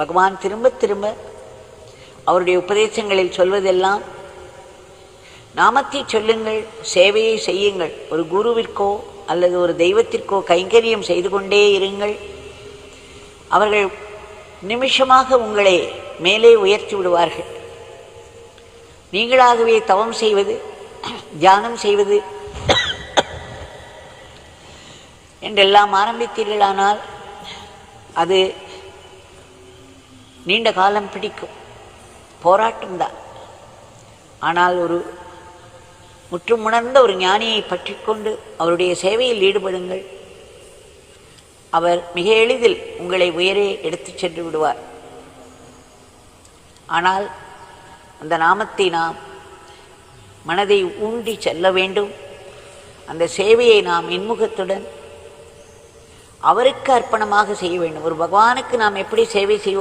பகவான் திரும்ப திரும்ப அவருடைய உபதேசங்களில் சொல்வதெல்லாம் நாமத்தை சொல்லுங்கள் சேவையை செய்யுங்கள். ஒரு குருவிற்கோ அல்லது ஒரு தெய்வத்திற்கோ கைங்கரியம் செய்து கொண்டே இருங்கள். அவர்கள் நிமிஷமாக உங்களை மேலே உயர்த்தி விடுவார்கள். நீங்களாகவே தவம் செய்வது தியானம் செய்வது என்றெல்லாம் ஆரம்பித்தீர்களானால் அது நீண்ட காலம் பிடிக்கும். போராட்டம்தான் ஆனால் ஒரு முற்றுமுணர்ந்த ஒரு ஞானியை பற்றி கொண்டு அவருடைய சேவையில் ஈடுபடுங்கள். அவர் மிக எளிதில் உங்களை உயரே எடுத்துச் சென்று விடுவார். ஆனால் அந்த நாமத்தை நாம் மனதை ஊண்டி செல்ல வேண்டும். அந்த சேவையை நாம் இன்முகத்துடன் அவருக்கு அர்ப்பணமாக செய்ய வேண்டும். ஒரு பகவானுக்கு நாம் எப்படி சேவை செய்வோம்?